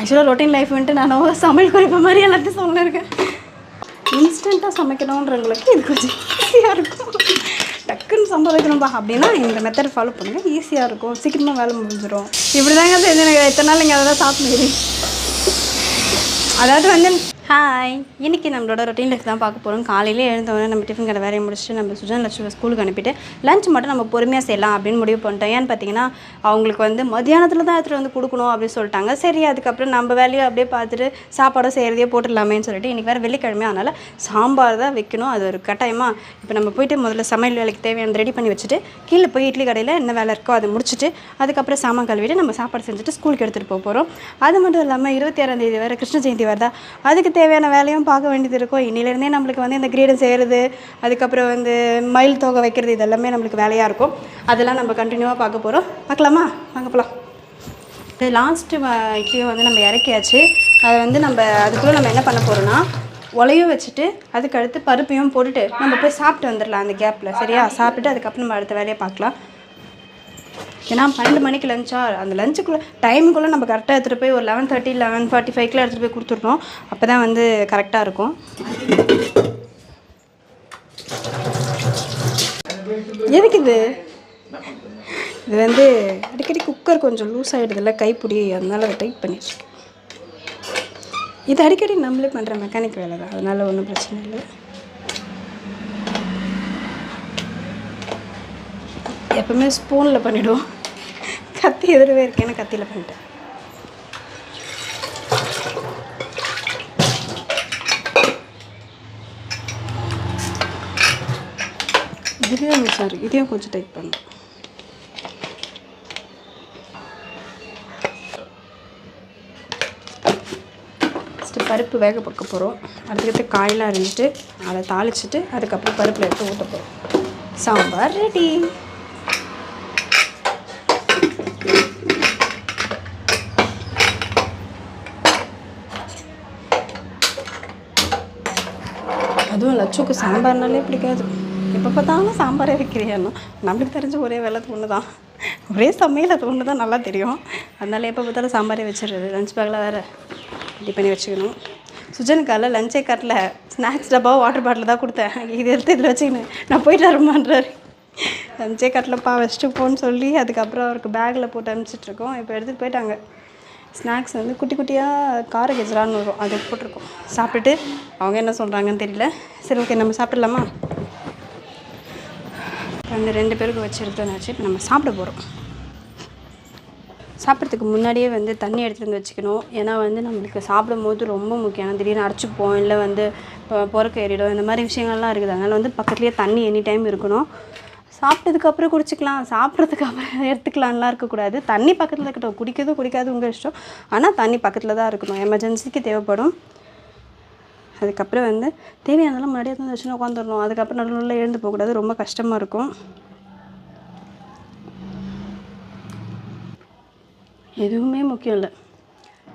ஆக்சுவலாக routine life வந்துட்டு நான் சமையல் குறிப்பு மாதிரி எல்லாத்தையும் சொல்லியிருக்கேன் இன்ஸ்டண்ட்டாக சமைக்கணுன்றவங்களுக்கு இது கொஞ்சம் ஈஸியாக இருக்கும். டக்குன்னு சம்பாதிக்கணும்பா அப்படின்னா இந்த மெத்தட் ஃபாலோ பண்ணுங்கள் ஈஸியாக இருக்கும். சீக்கிரமாக வேலை முடிஞ்சிடும் இப்படி தாங்க எனக்கு எத்தனை நாள் நீங்கள் அதை தான் அதாவது வந்து ஹாய் இன்றைக்கி நம்மளோட ரொட்டீன் லைஃப் தான் பார்க்க போகிறோம் காலையிலே எழுந்தவொடனே நம்ம டிஃபன் கடை வேலையை முடிச்சுட்டு நம்ம சுஜன் லட்சுமி ஸ்கூலுக்கு அனுப்பிட்டு லஞ்ச் மட்டும் நம்ம பொறுமையாக செய்யலாம் அப்படின்னு முடிவு பண்ணிட்டோம். ஏன்னு பார்த்தீங்கன்னா அவங்களுக்கு வந்து மத்தியானத்தில் தான் எடுத்துகிட்டு வந்து கொடுக்கணும் அப்படின்னு சொல்லிட்டாங்க. சரி அதுக்கப்புறம் நம்ம வேலையை அப்படியே பார்த்துட்டு சாப்பாடும் செய்கிறதையே போட்டுடலாமேன்னு சொல்லிட்டு இன்றைக்கி வேறு வெள்ளிக்கிழமை. அதனால் சாம்பார் தான் வைக்கணும். அது ஒரு கட்டாயமாக இப்போ நம்ம போயிட்டு முதல்ல சமையல் வேலைக்கு தேவையானது ரெடி பண்ணி வச்சுட்டு கீழே போய் இட்லி கடையில் என்ன வேலை இருக்கோ அதை முடிச்சுட்டு அதுக்கப்புறம் சாமான் கழுவிட்டு நம்ம சாப்பாடு செஞ்சுட்டு ஸ்கூலுக்கு எடுத்துகிட்டு போக போகிறோம் அது மட்டும் இல்லாமல் இருபத்தி ஆறாம் தேதி வேறு கிருஷ்ண ஜெயந்தி வருதா? அதுக்கு தேவையான வேலையும் பார்க்க வேண்டியது இருக்கும். இன்னிலேருந்தே நம்மளுக்கு வந்து இந்த கிரீடம் செய்கிறது அதுக்கப்புறம் வந்து மயில் தொகை வைக்கிறது இதெல்லாமே நம்மளுக்கு வேலையாக இருக்கும். அதெல்லாம் நம்ம கண்டினியூவாக பார்க்க போகிறோம் பார்க்கலாமா? வாங்க போகலாம் இது லாஸ்ட்டு இட்லியும் வந்து நம்ம இறக்கியாச்சு. அதை வந்து நம்ம அதுக்குள்ளே நம்ம என்ன பண்ண போகிறோம்னா உலையும் வச்சுட்டு அதுக்கு அடுத்து பருப்பையும் போட்டுட்டு நம்ம போய் சாப்பிட்டு வந்துடலாம் அந்த கேப்பில் சரியா? சாப்பிட்டுட்டு அதுக்கப்புறம் நம்ம அடுத்த வேலையை பார்க்கலாம். ஏன்னா பன்னெண்டு மணிக்கு லஞ்சா அந்த லஞ்சுக்குள்ளே டைமுக்குள்ளே நம்ம கரெக்டாக எடுத்துகிட்டு போய் ஒரு லெவன் தேர்ட்டி லெவன் ஃபார்ட்டி ஃபைவ்க்குள்ள எடுத்துகிட்டு போய் கொடுத்துட்றோம் அப்போ தான் வந்து கரெக்டாக இருக்கும். எதுக்கு இது? இது வந்து அடிக்கடி குக்கர் கொஞ்சம் லூஸ் ஆகிடுதுல்ல கைப்பிடி அதனால அதை டைட் பண்ணிடுச்சு இது அடிக்கடி நம்மளே பண்ணுற மெக்கானிக் வேலை தான் அதனால் ஒன்றும் பிரச்சனை இல்லை. எப்பவுமே ஸ்பூனில் பண்ணிவிடுவோம் கத்தி எதிரவே இருக்கேன்னு கத்தியில் பண்ணிட்டேன் இதுவே சாரி இதையும் கொஞ்சம் டைட் பண்ணணும் ஃபஸ்ட்டு பருப்பு வேக பார்க்க போகிறோம் அதுக்கடுத்து காயெல்லாம் அரிஞ்சிட்டு அதை தாளிச்சிட்டு அதுக்கப்புறம் பருப்பில் எடுத்து ஊற்ற போகிறோம் சாம்பார் ரெடி அதுவும் லட்சுக்கு சாம்பார்னாலே பிடிக்காது. எப்போ பார்த்தாலும் சாம்பாரே வைக்கிறியானோ நம்மளுக்கு தெரிஞ்ச ஒரே வேலை ஒன்று தான் ஒரே சமையல் அது ஒன்று தான் நல்லா தெரியும். அதனால எப்போ பார்த்தாலும் சாம்பாரே வச்சிடுறது. லஞ்ச் பேக்கில் வேறு ரெடி பண்ணி வச்சுக்கணும். சுஜனுக்கால லஞ்சே கட்டில். ஸ்நாக்ஸ் டப்பா வாட்டர் பாட்டில் தான் கொடுத்தேன். இது எடுத்து இதில் வச்சுக்கினு. நான் போயிட்டு வரமான்றாரு. லஞ்சே கட்டலப்பா வச்சுட்டு போன்னு சொல்லி அதுக்கப்புறம் அவருக்கு பேக்கில் போட்டு அனுப்பிச்சிட்ருக்கோம் இப்போ எடுத்துகிட்டு போயிட்டாங்க. ஸ்நாக்ஸ் வந்து குட்டி குட்டியாக கார கெஜரான்னு வரும். அது போட்டிருக்கோம். சாப்பிட்டுட்டு அவங்க என்ன சொல்கிறாங்கன்னு தெரியல. சரி ஓகே நம்ம சாப்பிட்லாமா? அந்த ரெண்டு பேருக்கு வச்சு எடுத்து இப்போ நம்ம சாப்பிட போகிறோம் சாப்பிட்றதுக்கு முன்னாடியே வந்து தண்ணி எடுத்துகிட்டு வந்து வச்சுக்கணும். ஏன்னா வந்து நம்மளுக்கு சாப்பிடும் போது ரொம்ப முக்கியம். திடீர்னு அடைச்சிப்போம் இல்லை வந்து இப்போ புறக்க ஏறிடும். இந்த மாதிரி விஷயங்கள்லாம் இருக்குது. அதனால் வந்து பக்கத்துலேயே தண்ணி எனி டைம் இருக்கணும். சாப்பிட்டதுக்கு அப்புறம் குடிச்சிக்கலாம் சாப்பிட்றதுக்கு அப்புறம் எடுத்துக்கலாம்லாம் இருக்கக்கூடாது. தண்ணி பக்கத்தில் இருக்கட்டும் குடிக்கிறதும் குடிக்காது உங்கள் இஷ்டம். ஆனால் தண்ணி பக்கத்தில் தான் இருக்கணும். எமர்ஜென்சிக்கு தேவைப்படும். அதுக்கப்புறம் வந்து தேவையானதெல்லாம் முன்னாடியே வந்து வச்சுன்னு உட்காந்துடணும். அதுக்கப்புறம் நல்ல நல்லா எழுந்து போகக்கூடாது. ரொம்ப கஷ்டமாக இருக்கும். எதுவுமே முக்கியம் இல்லை.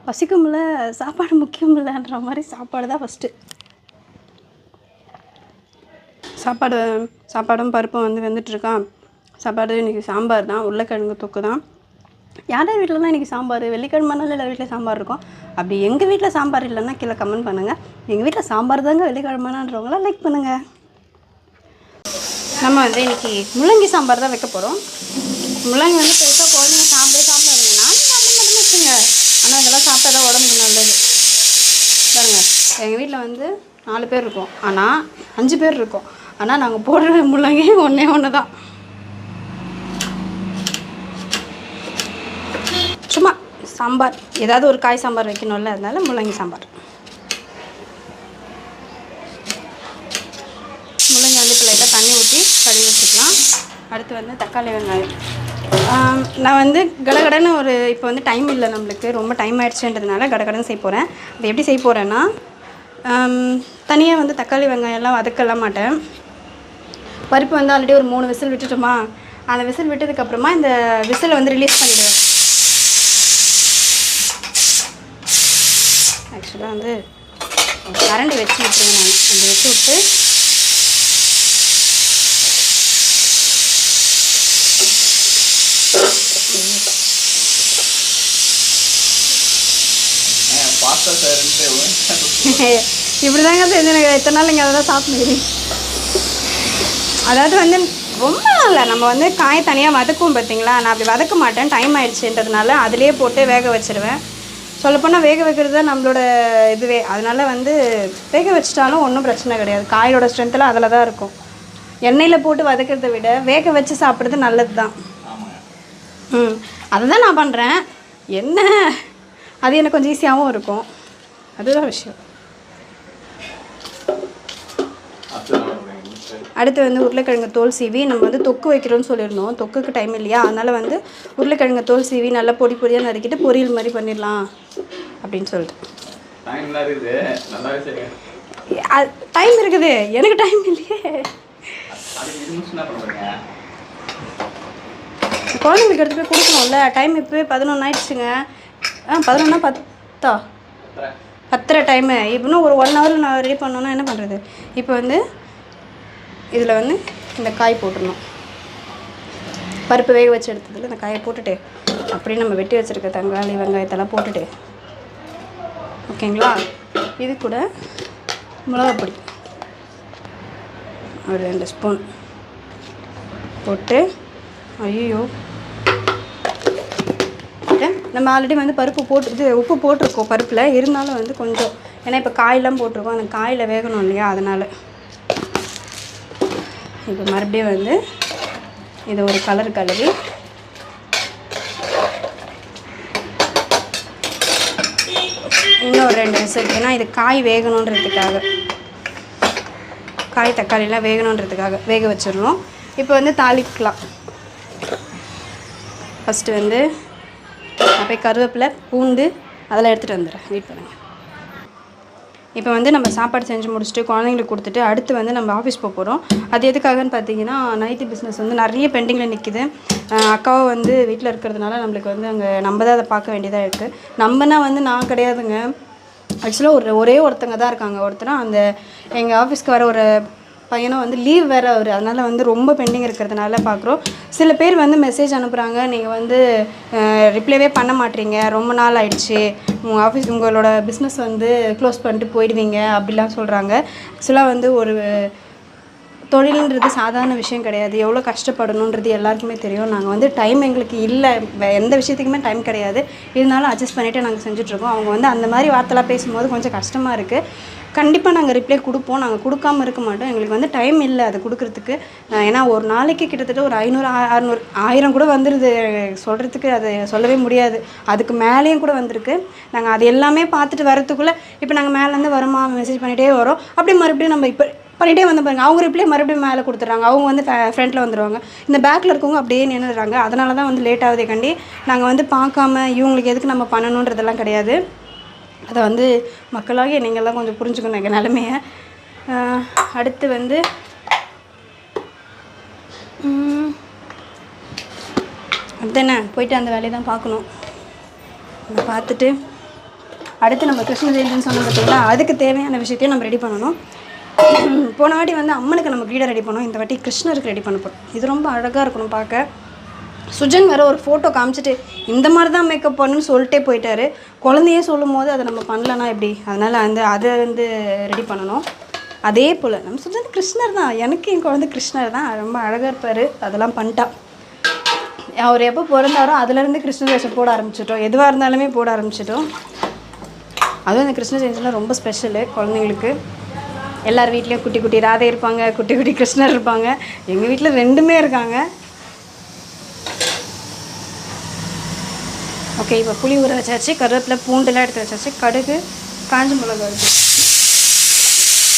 பசிக்கும்ல சாப்பாடு முக்கியம் இல்லைன்ற மாதிரி சாப்பாடு தான் ஃபஸ்ட்டு சாப்பாடு சாப்பாடும் பருப்பும் வந்து வெந்துட்டுருக்கான் சாப்பாடு இன்றைக்கி சாம்பார் தான் உருளைக்கிழங்கு தொக்கு தான். யார் யார் வீட்டில் தான் இன்றைக்கி சாம்பார் வெள்ளிக்கிழமைனால எல்லா வீட்டில் சாம்பார் இருக்கும். அப்படி எங்கள் வீட்டில் சாம்பார் இல்லைன்னா கீழே கமெண்ட் பண்ணுங்கள் எங்கள் வீட்டில் சாம்பார் தாங்க வெள்ளிக்கிழமைனான்றவங்களாம் லைக் பண்ணுங்கள் நம்ம வந்து இன்றைக்கி முள்ளங்கி சாம்பார் தான் வைக்க போகிறோம் முள்ளங்கி வந்து பெருசாக குழந்தைங்க சாப்பிடவே சாப்பிடாதீங்க நானும் சாப்பிட மட்டும் வச்சுங்க ஆனால் இதெல்லாம் சாப்பிட்டா தான் உடம்புக்கு நல்லது. பாருங்கள் எங்கள் வீட்டில் வந்து நாலு பேர் இருக்கோம். ஆனால் அஞ்சு பேர் இருக்கோம். ஆனால் நாங்கள் போடுற முள்ளங்கி ஒன்றே ஒன்று தான் சும்மா சாம்பார். ஏதாவது ஒரு காய் சாம்பார் வைக்கணும்ல அதனால முள்ளங்கி சாம்பார். முள்ளங்கி வந்து இப்போ லைட்டாக தண்ணி ஊற்றி கழுவி வச்சுக்கலாம். அடுத்து வந்து தக்காளி வெங்காயம். நான் வந்து கடகடன்னு ஒரு இப்போ வந்து டைம் இல்லை நம்மளுக்கு. ரொம்ப டைம் ஆயிடுச்சுன்றதுனால கடகடன்னு செய்ய போகிறேன் அது எப்படி செய்ய போகிறேன்னா தனியாக வந்து தக்காளி வெங்காயம்லாம் வதக்கலாம் மாட்டேன். பருப்பு வந்து ஆல்ரெடி ஒரு மூணு விசில் விட்டுட்டோமா? அந்த விசில் விட்டதுக்கப்புறமா இந்த விசிலை வந்து ரிலீஸ் பண்ணிவிடுவேன் ஆக்சுவலாக வந்து கரண்டி வச்சு விட்டுருவேன் நான். அந்த வச்சு விட்டு. பாஸ்தா சார்ன்ட்டு இப்படி தாங்க செஞ்சு எனக்கு எத்தனை நாள் நீங்கள் அதை தான் சாப்பிடுவீங்க அதாவது வந்து ரொம்ப இல்லை நம்ம வந்து காய் தனியாக வதக்குவோம் பார்த்தீங்களா நான் அப்படி வதக்க மாட்டேன். டைம் ஆயிடுச்சுன்றதுனால அதிலே போட்டு வேக வச்சிருவேன். சொல்லப்போனால் வேக வைக்கிறது தான் நம்மளோட இதுவே. அதனால் வந்து வேக வச்சிட்டாலும் ஒன்றும் பிரச்சனை கிடையாது. காயோட ஸ்ட்ரென்த்தில் அதில் தான் இருக்கும். எண்ணெயில் போட்டு வதக்கிறத விட வேக வச்சு சாப்பிட்றது நல்லது தான் ம். அதை தான் நான் பண்ணுறேன் என்ன? அது எனக்கு கொஞ்சம் ஈஸியாகவும் இருக்கும். அதுதான் விஷயம் அடுத்து அடுத்து வந்து உருளைக்கிழங்கு தோல் சீவி நம்ம வந்து தொக்கு வைக்கிறோம்னு சொல்லியிருந்தோம். தொக்குக்கு டைம் இல்லையா? அதனால் வந்து உருளைக்கிழங்கு தோல் சீவி நல்லா பொடி பொடியாக நறுக்கிட்டு பொரியல் மாதிரி பண்ணிடலாம் அப்படின்னு சொல்லிட்டு. டைம் இருக்குது. எனக்கு டைம் இல்லையே. குழந்தைங்களுக்கு எடுத்து போய் கொடுக்கணும்ல. டைம் இப்போ பதினொன்று ஆயிடுச்சுங்க. ஆ பதினொன்னா பத்தா பத்தரை. டைமு இன்னும் ஒரு ஒன் ஹவர் நான் ரெடி பண்ணோன்னா என்ன பண்ணுறது இப்போ வந்து இதில் வந்து இந்த காய் போட்டுடணும். பருப்பு வேக வச்சு எடுத்ததில் இந்த காயை போட்டுட்டு அப்படியே நம்ம வெட்டி வச்சுருக்க தங்காளி வெங்காயத்தெல்லாம் போட்டுட்டு ஓகேங்களா? இது கூட மிளகாப்பொடி. ஒரு ரெண்டு ஸ்பூன் போட்டு ஐயோ நம்ம ஆல்ரெடி வந்து பருப்பு போட்டு இது உப்பு போட்டிருக்கோம் பருப்பில். இருந்தாலும் வந்து கொஞ்சம் ஏன்னா இப்போ காயெல்லாம் போட்டிருக்கோம். அந்த காயில் வேகணும் இல்லையா? அதனால். இப்போ மறுபடியும் வந்து இதை ஒரு கலர் கழுவி. இன்னும் ஒரு ரெண்டு விசில் ஏன்னா இது காய் வேகணுன்றதுக்காக. காய் தக்காளிலாம் வேகணுன்றதுக்காக வேக வச்சிடணும். இப்போ வந்து தாளிக்கலாம். ஃபஸ்ட்டு வந்து அப்படியே கருவேப்பிலை பூண்டு அதெல்லாம் எடுத்துகிட்டு வந்துடுறேன். வெயிட் பண்ணுங்கள் இப்போ வந்து நம்ம சாப்பாடு செஞ்சு முடிச்சுட்டு குழந்தைங்களுக்கு கொடுத்துட்டு அடுத்து வந்து நம்ம ஆஃபீஸ் போக போகிறோம் அது எதுக்காகன்னு பார்த்தீங்கன்னா நைட்டு பிஸ்னஸ் வந்து நிறைய பெண்டிங்கில் நிற்கிது அக்காவை வந்து வீட்டில் இருக்கிறதுனால நம்மளுக்கு வந்து அங்கே நம்ம தான் அதை பார்க்க வேண்டியதாக இருக்குது நம்மனா வந்து நான் கிடையாதுங்க. ஆக்சுவலாக ஒரு ஒரே ஒருத்தங்க தான் இருக்காங்க. ஒருத்தனா அந்த எங்கள் ஆஃபீஸ்க்கு வர ஒரு பையனும் வந்து லீவ் வேறு அவர். அதனால் வந்து ரொம்ப பெண்டிங் இருக்கிறதுனால பார்க்குறோம் சில பேர் வந்து மெசேஜ் அனுப்புகிறாங்க நீங்கள் வந்து ரிப்ளைவே பண்ண மாட்டீங்க. ரொம்ப நாள் ஆயிடுச்சு. உங்கள் ஆஃபீஸ் உங்களோட பிஸ்னஸ் வந்து க்ளோஸ் பண்ணிட்டு போயிடுவீங்க. அப்படிலாம் சொல்கிறாங்க ஆக்சுவலாக வந்து ஒரு தொழில்ன்றது சாதாரண விஷயம் கிடையாது. எவ்வளோ கஷ்டப்படணுன்றது எல்லாருக்குமே தெரியும். நாங்கள் வந்து டைம் எங்களுக்கு இல்லை. எந்த விஷயத்துக்குமே டைம் கிடையாது. இருந்தாலும் அட்ஜஸ்ட் பண்ணிவிட்டு நாங்கள் செஞ்சுட்ருக்கோம் அவங்க வந்து அந்த மாதிரி வார்த்தைலாம் பேசும்போது கொஞ்சம் கஷ்டமாக இருக்குது கண்டிப்பாக நாங்கள் ரிப்ளை கொடுப்போம். நாங்கள் கொடுக்காம இருக்க மாட்டோம். எங்களுக்கு வந்து டைம் இல்லை அது கொடுக்குறதுக்கு. ஏன்னா ஒரு நாளைக்கு கிட்டத்தட்ட ஒரு ஐநூறு அறநூறு ஆயிரம் கூட வந்துடுது சொல்கிறதுக்கு அது சொல்லவே முடியாது. அதுக்கு மேலேயும் கூட வந்திருக்கு. நாங்கள் அது எல்லாமே பார்த்துட்டு வரத்துக்குள்ளே இப்போ நாங்கள் மேலேருந்து வரோமா? மெசேஜ் பண்ணிகிட்டே வரோம். அப்படியே மறுபடியும் நம்ம இப்போ பண்ணிகிட்டே வந்து பாருங்க. அவங்க ரிப்ளை மறுபடியும் மேலே கொடுத்துட்றாங்க. அவங்க வந்து ஃப்ரண்ட்டில் வந்துடுவாங்க இந்த பேக்கில் இருக்கவங்க அப்படியே நின்றுடுறாங்க அதனால தான் வந்து லேட் ஆகுதே கண்டி. நாங்கள் வந்து பார்க்காம இவங்களுக்கு எதுக்கு நம்ம பண்ணணுன்றதெல்லாம் கிடையாது. அதை வந்து மக்களாகிய நீங்கள்லாம் கொஞ்சம் புரிஞ்சுக்கணும் எங்கள் நிலமைய. அடுத்து வந்து அதுதானே போயிட்டு அந்த வேலையை தான் பார்க்கணும். அதை பார்த்துட்டு அடுத்து நம்ம கிருஷ்ண ஜெயந்தின்னு சொன்னோம் பார்த்தீங்களா? அதுக்கு தேவையான விஷயத்தையும் நம்ம ரெடி பண்ணணும். போன வாட்டி வந்து அம்மனுக்கு நம்ம கீடை ரெடி பண்ணோம். இந்த வாட்டி கிருஷ்ணருக்கு ரெடி பண்ண போகிறோம் இது ரொம்ப அழகாக இருக்கணும் பார்க்க. சுஜன் வேறு ஒரு ஃபோட்டோ காமிச்சிட்டு இந்த மாதிரி தான் மேக்கப் பண்ணுன்னு சொல்லிட்டே போயிட்டாரு. குழந்தையே சொல்லும் போது அதை நம்ம பண்ணலன்னா எப்படி? அதனால் வந்து அதை வந்து ரெடி பண்ணணும். அதே போல் நம்ம சுஜன் கிருஷ்ணர் தான். எனக்கு என் குழந்தை கிருஷ்ணர் தான். ரொம்ப அழகாக இருப்பார். அதெல்லாம் பண்ணிட்டா அவர் எப்போ பிறந்தாரோ அதுலேருந்து கிருஷ்ண வேஷம் போட ஆரம்பிச்சிட்டோம். எதுவாக இருந்தாலுமே போட ஆரம்பிச்சிட்டோம். அதுவும் இந்த கிருஷ்ண ஜெயந்திலாம் ரொம்ப ஸ்பெஷலு குழந்தைங்களுக்கு. எல்லார் வீட்லேயும் குட்டி குட்டி ராதை இருப்பாங்க குட்டி குட்டி கிருஷ்ணர் இருப்பாங்க. எங்கள் வீட்டில் ரெண்டுமே இருக்காங்க. ஓகே இப்போ புளி ஊற வச்சாச்சு கருவேப்பிலை பூண்டுலாம் எடுத்து வச்சாச்சு கடுகு காஞ்ச மிளகா இருக்கு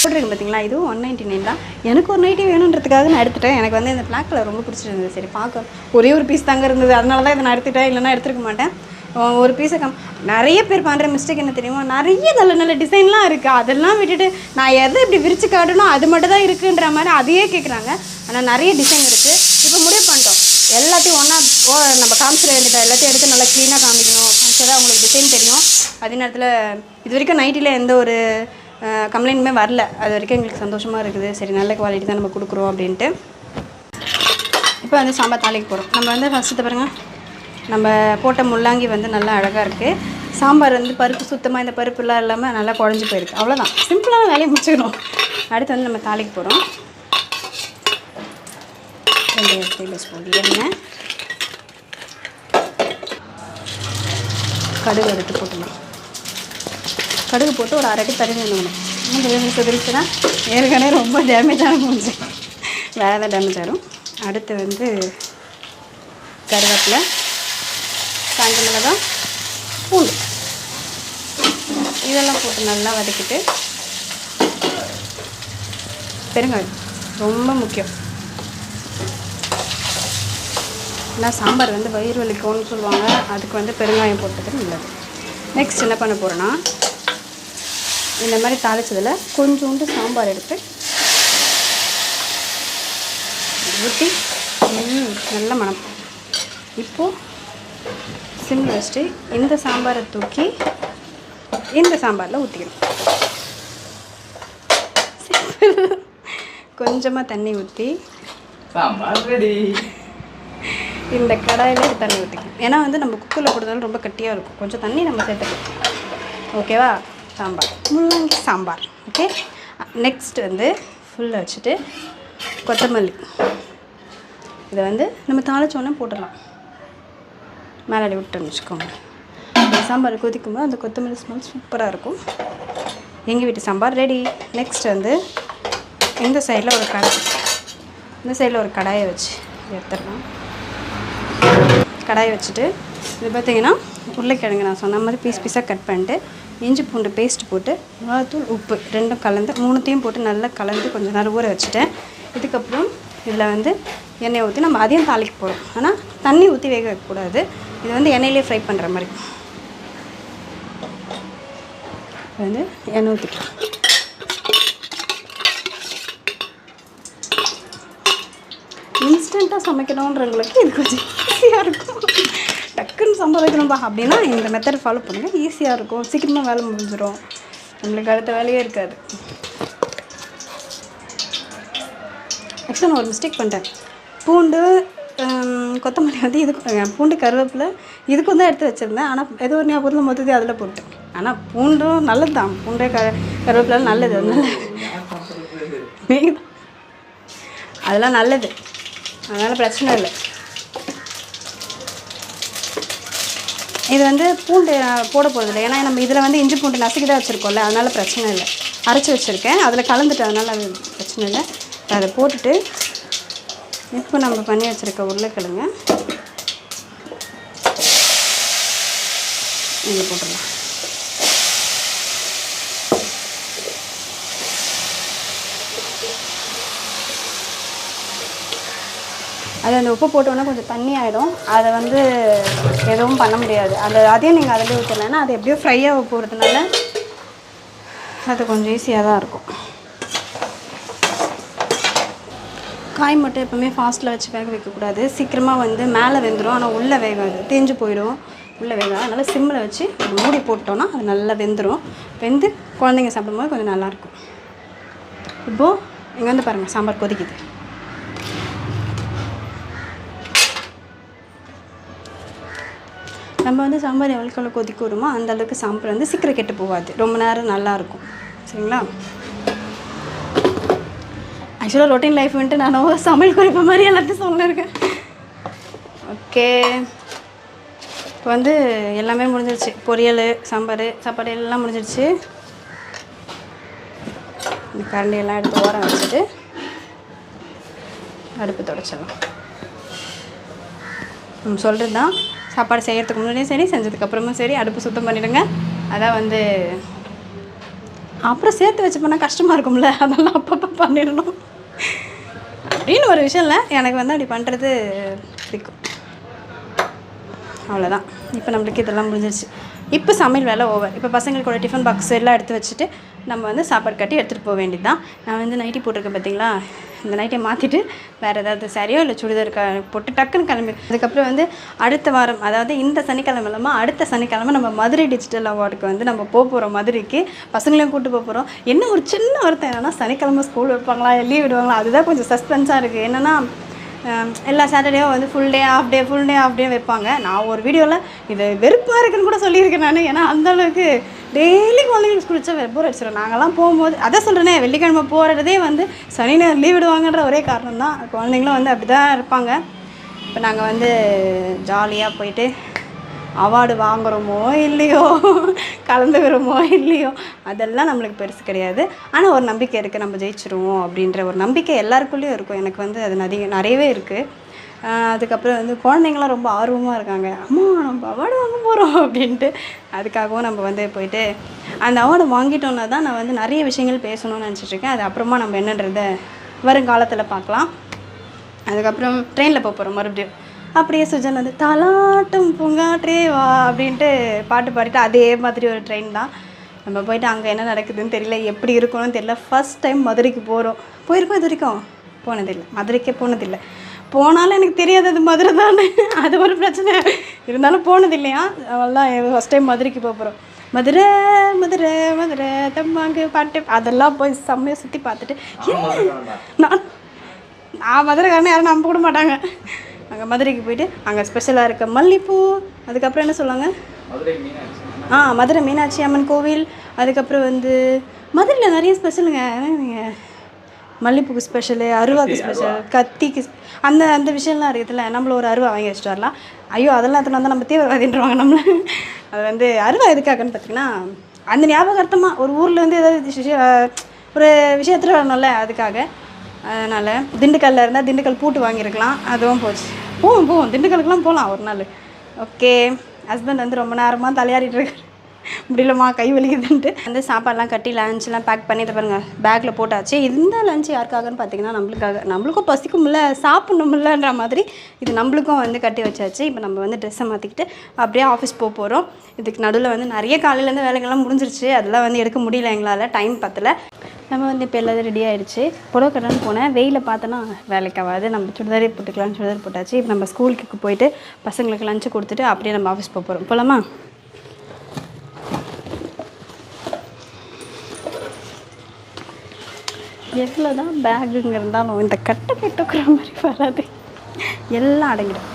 போட்டிருக்கு பார்த்தீங்களா இது ஒன் நைன்ட்டி நைன் தான். எனக்கு ஒரு நைட்டி வேணுன்றதுக்காக நான் எடுத்துட்டேன். எனக்கு வந்து இந்த பிளாக் கலர் ரொம்ப பிடிச்சிருந்தது. சரி பார்க்க. ஒரே ஒரு பீஸ் தாங்க இருந்தது. அதனால தான் இதை நான் எடுத்துட்டேன். இல்லைன்னா எடுத்துருக்க மாட்டேன். ஒரு பீஸை கம் நிறைய பேர் பண்ணுற மிஸ்டேக் என்ன தெரியுமா? நிறைய நல்ல நல்ல டிசைன்லாம் இருக்குது அதெல்லாம் விட்டுட்டு நான் எதை இப்படி விரிச்சு காட்டணும்? அது மட்டும் தான் இருக்குன்ற மாதிரி அதையே கேட்குறாங்க ஆனால் நிறைய டிசைன் இருக்குது இப்போ முடிய எல்லாத்தையும் ஒன்றா ஓ நம்ம காமிச்சிட வேண்டியதாக எல்லாத்தையும் எடுத்து நல்லா க்ளீனாக காமிக்கணும். காமிச்சா தான் உங்களுக்கு டிசைன் தெரியும். அதே நேரத்தில் இது வரைக்கும் நைட்டியில் எந்த ஒரு கம்ப்ளைண்ட்டுமே வரல. அது வரைக்கும் எங்களுக்கு சந்தோஷமாக இருக்குது. சரி நல்ல குவாலிட்டி தான் நம்ம கொடுக்குறோம் அப்படின்ட்டு. இப்போ வந்து சாம்பார் தாளிக்கு போகிறோம் நம்ம வந்து ஃபஸ்ட்டு பாருங்கள் நம்ம போட்ட முள்ளாங்கி வந்து நல்லா அழகாக இருக்குது சாம்பார் வந்து பருப்பு சுத்தமாக இந்த பருப்புலாம் இல்லாமல் நல்லா குழஞ்சி போயிருக்கு. அவ்வளோதான் சிம்பிளான வேலையை முடிச்சுக்கணும். அடுத்து வந்து நம்ம தாளிக்கு போகிறோம் ரெண்டு டேபிள் ஸ்பூன் எண்ணெய் கடுகு எடுத்து போட்டுக்கலாம் கடுகு போட்டு ஒரு அரை அடி தண்ணி வேணும் மூணு சுதிரிச்சுன்னா ஏற்கனவே ரொம்ப டேமேஜான மூஞ்சி வேறு ஏதாவது டேமேஜ் ஆகும் அடுத்து வந்து கருவேப்பிலை காஞ்ச மிளகாய் பூண்டு. இதெல்லாம் போட்டு நல்லா வதக்கிட்டு பெருங்காயம் ரொம்ப முக்கியம். ஏன்னா சாம்பார் வந்து வயிறு வலிக்கும்னு சொல்லுவாங்க. அதுக்கு வந்து பெருங்காயம் போட்டது நல்லது. நெக்ஸ்ட் என்ன பண்ண போகிறேன்னா இந்த மாதிரி தாளிச்சதில் கொஞ்சோண்டு சாம்பார் எடுத்து ஊற்றி நல்ல மணம். இப்போது சிம்மில் வச்சுட்டு இந்த சாம்பாரை தூக்கி இந்த சாம்பாரில் ஊற்றிக்கணும் கொஞ்சமாக தண்ணி ஊற்றி சாம்பார் ரெடி இந்த கடாயில் தண்ணி ஊற்றிக்கணும் ஏன்னா வந்து நம்ம குக்கரில் போடுறதால ரொம்ப கட்டியாக இருக்கும். கொஞ்சம் தண்ணி நம்ம சேர்த்துக்கலாம். ஓகேவா சாம்பார். முள்ளங்கி சாம்பார். ஓகே நெக்ஸ்ட் வந்து ஃபுல்லாக வச்சுட்டு கொத்தமல்லி. இதை வந்து நம்ம தாளிச்சோன்னே போட்டுடலாம். மேலாடி விட்டுன்னு வச்சுக்கோங்க. இந்த சாம்பார் கொதிக்கும்போது அந்த கொத்தமல்லி ஸ்மெல் சூப்பராக இருக்கும். எங்கள் வீட்டு சாம்பார் ரெடி நெக்ஸ்ட் வந்து இந்த சைடில் ஒரு கடாய். இந்த சைடில் ஒரு கடாயை வச்சு எடுத்துடலாம். கடாயை வச்சுட்டு இது பார்த்திங்கன்னா உருளைக்கிழங்கு நான் சொன்ன மாதிரி பீஸ் பீஸாக கட் பண்ணிட்டு இஞ்சி பூண்டு பேஸ்ட் போட்டு மிளகாத்தூள் உப்பு ரெண்டும் கலந்து மூணுத்தையும் போட்டு நல்லா கலந்து கொஞ்சம் நேரம் ஊற வச்சுட்டேன். இதுக்கப்புறம் இதில் வந்து எண்ணெய் ஊற்றி நம்ம அதையும் தாளிக்க போகிறோம் ஆனால் தண்ணி ஊற்றி வேக வைக்கக்கூடாது இது வந்து எண்ணெயிலே ஃப்ரை பண்ணுற மாதிரி. இது வந்து எண்ணெய் ஊற்றிக்கலாம் இன்ஸ்டண்ட்டாக சமைக்கணுன்றவங்களுக்கு இது கொஞ்சம் ஈஸியாக இருக்கும். டக்குன்னு சம்பாதிக்கணும்பா. அப்படின்னா இந்த மெத்தட் ஃபாலோ பண்ணுங்கள் ஈஸியாக இருக்கும். சீக்கிரமாக வேலை முடிஞ்சிடும் நம்மளுக்கு அடுத்த வேலையே இருக்காது. ஆக்சுவலாக நான் ஒரு மிஸ்டேக் பண்ணிட்டேன். பூண்டு கொத்தமல்லி வந்து இதுக்கு பூண்டு கருவேப்பிலை இதுக்கு தான் எடுத்து வச்சுருந்தேன். ஆனால் ஏதோ ஒரு ஞாபகத்தில் மொத்தத்தையும் அதில் போட்டேன் ஆனால் பூண்டும் நல்லது தான் பூண்டு க கருவேப்பிலை நல்லது. அதனால அதெல்லாம் நல்லது. அதனால் பிரச்சனை இல்லை. இது வந்து பூண்டு போட போகிறதில்ல ஏன்னா நம்ம இதில் வந்து இஞ்சி பூண்டு நசுக்கி தான் வச்சுருக்கோம்ல அதனால் பிரச்சனை இல்லை. அரைச்சி வச்சுருக்கேன். அதில் கலந்துட்டு அதனால் அது பிரச்சனை இல்லை. அதை போட்டுட்டு இப்போ நம்ம பண்ணி வச்சுருக்க உருளைக்கிழங்க இங்கே போட்டுடலாம். அது அந்த உப்பு போட்டோன்னா கொஞ்சம் தண்ணி ஆகிடும் அதை வந்து எதுவும் பண்ண முடியாது. அந்த அதையும் நீங்கள் அதில் ஊற்றலைன்னா அது எப்படியோ ஃப்ரையாக போகிறதுனால அது கொஞ்சம் ஈஸியாக தான் இருக்கும். காய் மட்டும் எப்போவுமே ஃபாஸ்ட்டில் வச்சு வேக வைக்கக்கூடாது சீக்கிரமாக வந்து மேலே வெந்துடும் ஆனால் உள்ளே வேகாது. தேஞ்சு போயிடும். உள்ளே வேகாது. அதனால் சிம்மில் வச்சு மூடி போட்டோன்னா அது நல்லா வெந்துடும் வெந்து குழந்தைங்க சாப்பிடும்போது கொஞ்சம் நல்லாயிருக்கும் இப்போது இங்கே வந்து பாருங்கள் சாம்பார் கொதிக்குது. நம்ம வந்து சாம்பார் எவ்வளோக்கு எவ்வளோ கொதிக்க விடுமோ அந்த அளவுக்கு சாம்பார் வந்து சீக்கிரம் கெட்டு போகாது. ரொம்ப நேரம் நல்லாயிருக்கும் சரிங்களா? ஆக்சுவலாக ரொட்டீன் லைஃப் வந்துட்டு நான் ஒரு சமையல் குறிப்பு மாதிரி எல்லாத்தையும் சொல்லியிருக்கேன் ஓகே இப்போ வந்து எல்லாமே முடிஞ்சிருச்சு. பொரியல் சாம்பார் சாப்பாடு எல்லாம் முடிஞ்சிருச்சு. இந்த கரண்டி எல்லாம் எடுத்து ஓரம் வச்சுட்டு அடுப்பு தொடச்சிடலாம். சொல்கிறது தான் சாப்பாடு செய்கிறதுக்கு முன்னாடியும் சரி செஞ்சதுக்கப்புறமும் சரி அடுப்பு சுத்தம் பண்ணிடுங்க. அதான் வந்து அப்புறம் சேர்த்து வச்சு பண்ணால் கஷ்டமாக இருக்கும்ல அதெல்லாம் அப்பப்போ பண்ணிடணும். அப்படின்னு ஒரு விஷயம் இல்லை. எனக்கு வந்து அப்படி பண்ணுறது பிடிக்கும். அவ்வளோதான் இப்போ நம்மளுக்கு இதெல்லாம் முடிஞ்சிருச்சு. இப்போ சமையல் வேலை ஓவர் இப்போ பசங்களுக்கோட டிஃபன் பாக்ஸ் எல்லாம் எடுத்து வச்சுட்டு நம்ம வந்து சாப்பாடு கட்டி எடுத்துகிட்டு போக வேண்டியது தான் நான் வந்து நைட்டி போட்டிருக்கேன் பார்த்தீங்களா இந்த நைட்டை மாற்றிட்டு வேறு ஏதாவது சாரியோ இல்லை சுடிதார் க போட்டு டக்குன்னு கிளம்பி. அதுக்கப்புறம் வந்து அடுத்த வாரம் அதாவது இந்த சனிக்கிழமை இல்லாமல் அடுத்த சனிக்கிழமை நம்ம மதுரை டிஜிட்டல் அவார்டுக்கு வந்து நம்ம போக போகிறோம் மதுரைக்கு பசங்களையும் கூட்டு போக போகிறோம் என்ன ஒரு சின்ன வருத்தம் என்னென்னா சனிக்கிழமை ஸ்கூல் வைப்பாங்களா லீவ் விடுவாங்களா அதுதான் கொஞ்சம் சஸ்பென்ஸாக இருக்குது என்னென்னா எல்லா சாட்டர்டேவும் வந்து full day half day full day half day வைப்பாங்க. நான் ஒரு வீடியோவில் இது வெறுப்பாக இருக்குன்னு கூட சொல்லியிருக்கேன் நான். ஏன்னா அந்த அளவுக்கு டெய்லி குழந்தைங்களுக்கு ஸ்கூல் வச்சா போர் அடிச்சிடும் நாங்கள்லாம் போகும்போது அதை சொல்கிறேனே வெள்ளிக்கிழமை போகிறதே வந்து சனி நேரம் லீவ் விடுவாங்கன்ற ஒரே காரணம் தான் குழந்தைங்களும் வந்து அப்படி தான் இருப்பாங்க. இப்போ நாங்கள் வந்து ஜாலியாக போயிட்டு அவார்டு வாங்குகிறோமோ இல்லையோ? கலந்துக்கிறோமோ இல்லையோ? அதெல்லாம் நம்மளுக்கு பெருசு கிடையாது. ஆனால் ஒரு நம்பிக்கை இருக்குது நம்ம ஜெயிச்சிருவோம் அப்படின்ற ஒரு நம்பிக்கை எல்லாருக்குள்ளேயும் இருக்கும். எனக்கு வந்து அது நிறைய நிறையவே இருக்குது அதுக்கப்புறம் வந்து குழந்தைங்களாம் ரொம்ப ஆர்வமாக இருக்காங்க. அம்மா நம்ம அவார்டு வாங்க போகிறோம் அப்படின்ட்டு. அதுக்காகவும் நம்ம வந்து போயிட்டு அந்த அவார்டு வாங்கிட்டோன்னா தான் நான் வந்து நிறைய விஷயங்கள் பேசணும்னு நினச்சிட்ருக்கேன் அது அப்புறமா நம்ம என்னன்றதை வருங்காலத்தில் பார்க்கலாம். அதுக்கப்புறம் ட்ரெயினில் போக போகிறோம் மறுபடியும். அப்படியே சுஜன் வந்து தாலாட்டும் பூங்காற்றே வா அப்படின்ட்டு பாட்டு பாடிட்டு அதே மாதிரி ஒரு ட்ரெயின் தான். நம்ம போயிட்டு அங்கே என்ன நடக்குதுன்னு தெரியல எப்படி இருக்கணும்னு தெரியல. ஃபர்ஸ்ட் டைம் மதுரைக்கு போகிறோம் போயிருக்கோம் இது வரைக்கும்? போனதில்லை. மதுரைக்கே போனதில்லை. போனாலும் எனக்கு தெரியாது அது மதுரை தானே அது ஒரு பிரச்சனை. இருந்தாலும் போனது இல்லையா அவள்தான் ஃபஸ்ட் டைம் மதுரைக்கு போக போகிறோம் மதுரை மதுரை மதுரை தம்மாங்கு பாட்டு அதெல்லாம் போய் செம்மையாக சுற்றி பார்த்துட்டு நான் நான் மதுரைக்காரனே. யாரும் நம்ப கூட மாட்டாங்க. அங்கே மதுரைக்கு போயிட்டு அங்கே ஸ்பெஷலாக இருக்க மல்லிப்பூ. அதுக்கப்புறம் என்ன சொல்லுவாங்க? ஆ மதுரை மீனாட்சி அம்மன் கோவில். அதுக்கப்புறம் வந்து மதுரையில் நிறைய ஸ்பெஷலுங்க நீங்கள் மல்லிப்பூக்கு ஸ்பெஷலு அருவாக்கு ஸ்பெஷல் கத்திக்கு அந்த அந்த விஷயம்லாம் இருக்குதுல்ல நம்மள ஒரு அருவா வாங்கி வச்சுட்டு வரலாம். ஐயோ அதெல்லாம் எடுத்துன்னு வந்தால் நம்ம தீவிரவாதின்றவாங்க நம்மள. அது வந்து அருவா எதுக்காகன்னு பார்த்தீங்கன்னா அந்த ஞாபகார்த்தமாக ஒரு ஊரில் வந்து ஏதாவது விஷயம் ஒரு விஷயத்தில் வரணும்ல அதுக்காக. அதனால் திண்டுக்கல்ல இருந்தால் திண்டுக்கல் பூட்டு வாங்கியிருக்கலாம். அதுவும் போச்சு. போவோம் போவோம். திண்டுக்கலுக்குலாம் போகலாம் ஒரு நாள். ஓகே. ஹஸ்பண்ட் வந்து ரொம்ப நேரமாக தலையாடிட்டு இருக்காரு. முடியலம்மா கை வலிக்குதுன்ட்டு. வந்து சாப்பாடெலாம் கட்டி லஞ்செலாம் பேக் பண்ணிட்டு பாருங்கள் பேக்கில் போட்டாச்சு. இந்த லஞ்ச் யாருக்காகன்னு பார்த்தீங்கன்னா நம்மளுக்காக நம்மளுக்கும் பசிக்கும்ல சாப்பிடணும்லன்ற மாதிரி இது நம்மளுக்கும் வந்து கட்டி வச்சாச்சு. இப்போ நம்ம வந்து ட்ரெஸ்ஸை மாற்றிக்கிட்டு அப்படியே ஆஃபீஸ் போக போகிறோம் இதுக்கு நடுவில் வந்து நிறைய காலையிலேருந்து வேலைகள்லாம் முடிஞ்சிருச்சு. அதெல்லாம் வந்து எடுக்க முடியல எங்களால். டைம் பத்தலை. நம்ம வந்து இப்போ எல்லாத்தையும் ரெடி ஆகிடுச்சு புடவை கட்டணும்னு போனேன். வெயிலில் பார்த்தோன்னா வேலைக்கு ஆகாது. நம்ம சுடிதாரே போட்டுக்கலாம் சுடிதார் போட்டாச்சு. இப்போ நம்ம ஸ்கூலுக்கு போயிட்டு பசங்களுக்கு லஞ்சு கொடுத்துட்டு அப்படியே நம்ம ஆஃபீஸ் போக போகிறோம் போகலாமா எவ்வளோ தான் பேக்குங்க இருந்தாலும் இந்த கட்டை கட்டுக்கிற மாதிரி வராது. எல்லாம் அடங்கிடும்.